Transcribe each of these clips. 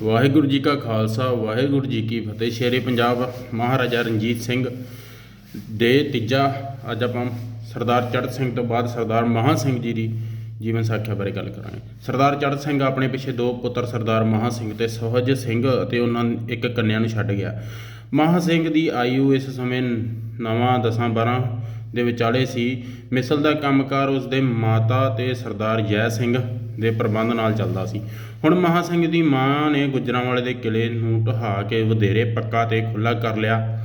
ਵਾਹਿਗੁਰੂ ਜੀ ਕਾ ਖਾਲਸਾ, ਵਾਹਿਗੁਰੂ ਜੀ ਕੀ ਫਤਿਹ। ਸ਼ੇਰੇ ਪੰਜਾਬ ਮਹਾਰਾਜਾ ਰਣਜੀਤ ਸਿੰਘ ਦੇ ਤੀਜਾ, ਅੱਜ ਆਪਾਂ ਸਰਦਾਰ ਚੜ੍ਹ ਸਿੰਘ ਤੋਂ ਬਾਅਦ ਸਰਦਾਰ ਮਹਾਂ ਸਿੰਘ ਜੀ ਦੀ ਜੀਵਨ ਸਾਖਿਆ ਬਾਰੇ ਗੱਲ ਕਰਾਂਗੇ। ਸਰਦਾਰ ਚੜ੍ਹ ਸਿੰਘ ਆਪਣੇ ਪਿੱਛੇ ਦੋ ਪੁੱਤਰ, ਸਰਦਾਰ ਮਹਾਂ ਸਿੰਘ ਤੇ ਸੋਹਜ ਸਿੰਘ ਅਤੇ ਉਹਨਾਂ ਇੱਕ ਕੰਨਿਆ ਨੂੰ ਛੱਡ ਗਿਆ। ਮਹਾਂ ਸਿੰਘ ਦੀ ਆਯੂ ਇਸ ਸਮੇਂ ਨਵਾਂ, ਦਸਾਂ 12 ਦੇ ਵਿਚਾਲੇ ਸੀ। ਮਿਸਲ ਦਾ ਕੰਮਕਾਰ ਉਸ ਦੇ ਮਾਤਾ ਤੇ ਸਰਦਾਰ ਜੈ ਸਿੰਘ ਦੇ ਪ੍ਰਬੰਧ ਨਾਲ ਚੱਲਦਾ ਸੀ। ਹੁਣ ਮਹਾਂ ਸਿੰਘ ਦੀ ਮਾਂ ਨੇ ਗੁਜਰਾਂਵਾਲੇ ਦੇ ਕਿਲੇ ਨੂੰ ਢਹਾ ਕੇ ਵਧੇਰੇ ਪੱਕਾ ਤੇ ਖੁੱਲਾ ਕਰ ਲਿਆ।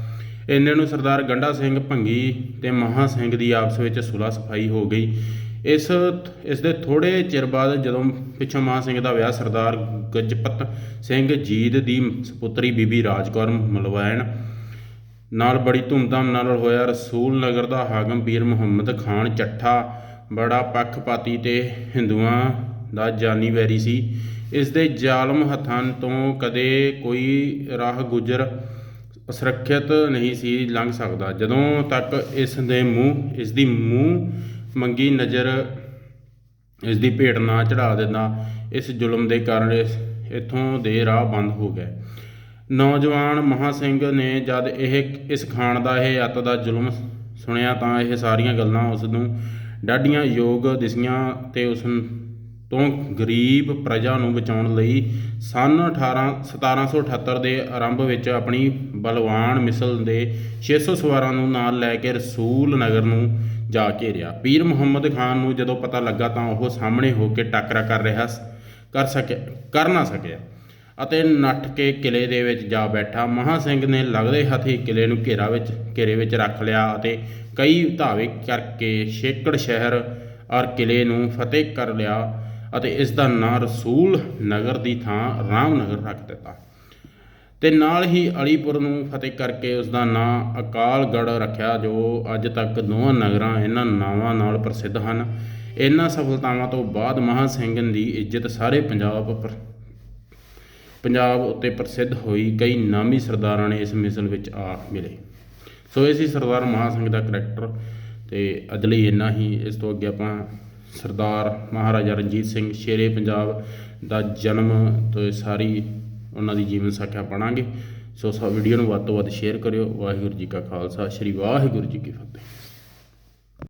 ਇੰਨੇ ਨੂੰ ਸਰਦਾਰ ਗੰਡਾ ਸਿੰਘ ਭੰਗੀ ਤੇ ਮਹਾਂ ਸਿੰਘ ਦੀ ਆਪਸ ਵਿੱਚ ਸੁਲਾ ਸਫ਼ਾਈ ਹੋ ਗਈ। ਇਸ ਇਸ ਦੇ ਥੋੜੇ ਚਿਰ ਬਾਅਦ ਜਦੋਂ ਪਿੱਛੋਂ ਮਹਾਂ ਸਿੰਘ ਦਾ ਵਿਆਹ ਸਰਦਾਰ ਗਜਪਤ ਸਿੰਘ ਜੀਦ ਦੀ ਸੁਪੁੱਤਰੀ ਬੀਬੀ ਰਾਜਕੌਰ ਮਲਵੈਣ ਨਾਲ ਬੜੀ ਧੂਮਧਾਮ ਨਾਲ ਹੋਇਆ। ਰਸੂਲ ਨਗਰ ਦਾ ਹਾਕਮ ਪੀਰ ਮੁਹੰਮਦ ਖਾਨ ਚੱਠਾ, ਬੜਾ ਪੱਖਪਾਤੀ ਤੇ ਹਿੰਦੂਆਂ ਦਾ ਜਾਨੀ ਵੈਰੀ ਸੀ। ਇਸ ਦੇ ਜ਼ਾਲਮ ਹੱਥਾਂ ਤੋਂ ਕਦੇ ਕੋਈ ਰਾਹ ਗੁਜਰ ਸੁਰੱਖਿਅਤ ਨਹੀਂ ਸੀ ਲੰਘ ਸਕਦਾ। ਜਦੋਂ ਤੱਕ ਇਸ ਦੇ ਮੂੰਹ, ਇਸ ਦੀ ਮੂੰਹ ਮੰਗੀ ਨਜ਼ਰ ਇਸ ਦੀ ਭੇਟ ਨਾ ਚੜਾ ਦਿੰਦਾ, ਇਸ ਜ਼ੁਲਮ ਦੇ ਕਾਰਨ ਇਸ ਇਥੋਂ ਦੇ ਰਾਹ ਬੰਦ ਹੋ ਗਏ। ਨੌਜਵਾਨ ਮਹਾ ਸਿੰਘ ਨੇ ਜਦ ਇਹ ਇਸ ਖਾਨ ਦਾ, ਇਹ ਅੱਤ ਦਾ ਜ਼ੁਲਮ ਸੁਣਿਆ ਤਾਂ ਇਹ ਸਾਰੀਆਂ ਗੱਲਾਂ ਉਸ ਨੂੰ ਡਾਢੀਆਂ ਯੋਗ ਦਿਸੀਆਂ ਤੇ ਉਸ ਤੋਂ ਗਰੀਬ ਪ੍ਰਜਾ ਨੂੰ ਬਚਾਉਣ ਲਈ ਸਨ 18 1778 ਦੇ ਆਰੰਭ ਵਿੱਚ ਆਪਣੀ ਬਲਵਾਨ ਮਿਸਲ ਦੇ 600 ਸਵਾਰਾਂ ਨੂੰ ਨਾਲ ਲੈ ਕੇ ਰਸੂਲ ਨਗਰ ਨੂੰ ਜਾ ਘੇਰਿਆ। ਪੀਰ ਮੁਹੰਮਦ ਖਾਨ ਨੂੰ ਜਦੋਂ ਪਤਾ ਲੱਗਾ ਤਾਂ ਉਹ ਸਾਹਮਣੇ ਹੋ ਕੇ ਟੱਕਰਾ ਕਰ ਰਿਹਾ ਸ- ਕਰ ਸਕਿਆ, ਕਰ ਨਾ ਸਕਿਆ ਅਤੇ ਨੱਠ ਕੇ ਕਿਲੇ ਦੇ ਵਿੱਚ ਜਾ ਬੈਠਾ। ਮਹਾ ਸਿੰਘ ਨੇ ਲੱਗਦੇ ਹੱਥੀ ਕਿਲੇ ਨੂੰ ਘੇਰਾ ਵਿੱਚ, ਘੇਰੇ ਵਿੱਚ ਰੱਖ ਲਿਆ ਅਤੇ ਕਈ ਧਾਵੇ ਕਰਕੇ ਸ਼ੇਕੜ ਸ਼ਹਿਰ ਔਰ ਕਿਲੇ ਨੂੰ ਫਤਿਹ ਕਰ ਲਿਆ। ਅਤੇ ਇਸ ਦਾ ਨਾਂ ਰਸੂਲ ਨਗਰ ਦੀ ਥਾਂ ਰਾਮਨਗਰ ਰੱਖ ਦਿੱਤਾ। ਤੇ ਨਾਲ ਹੀ ਅਲੀਪੁਰ ਨੂੰ ਫਤਿਹ ਕਰਕੇ ਉਸ ਦਾ ਨਾਂ ਅਕਾਲਗੜ੍ਹ ਰੱਖਿਆ, ਜੋ ਅੱਜ ਤੱਕ ਦੋਵਾਂ ਨਗਰਾਂ ਇਹਨਾਂ ਨਾਵਾਂ ਨਾਲ ਪ੍ਰਸਿੱਧ ਹਨ। ਇਹਨਾਂ ਸਫਲਤਾਵਾਂ ਤੋਂ ਬਾਅਦ ਮਹਾਂ ਸਿੰਘ ਦੀ ਇੱਜ਼ਤ ਸਾਰੇ ਪੰਜਾਬ ਪਰ, ਪੰਜਾਬ ਉੱਤੇ ਪ੍ਰਸਿੱਧ ਹੋਈ ਕਈ ਨਾਮੀ ਸਰਦਾਰਾਂ ਨੇ ਇਸ ਮਿਸਲ ਵਿੱਚ ਆ ਮਿਲੇ। ਸੋ ਇਹ ਸੀ ਸਰਦਾਰ ਮਹਾਂ ਸਿੰਘ ਦਾ ਕਰੈਕਟਰ ਤੇ ਅੱਜ ਇੰਨਾ ਹੀ। ਇਸ ਤੋਂ ਅੱਗੇ ਆਪਾਂ ਸਰਦਾਰ ਮਹਾਰਾਜਾ ਰਣਜੀਤ ਸਿੰਘ ਸ਼ੇਰੇ ਪੰਜਾਬ ਦਾ ਜਨਮ ਤੋਂ ਸਾਰੀ ਉਹਨਾਂ ਦੀ ਜੀਵਨ ਸਾਖਿਆ ਪੜਾਂਗੇ। ਸੋ ਸੋ ਵੀਡੀਓ ਨੂੰ ਵੱਧ ਤੋਂ ਵੱਧ ਸ਼ੇਅਰ ਕਰਿਓ। ਵਾਹਿਗੁਰੂ ਜੀ ਕਾ ਖਾਲਸਾ, ਸ੍ਰੀ ਵਾਹਿਗੁਰੂ ਜੀ ਕੀ ਫਤਿਹ।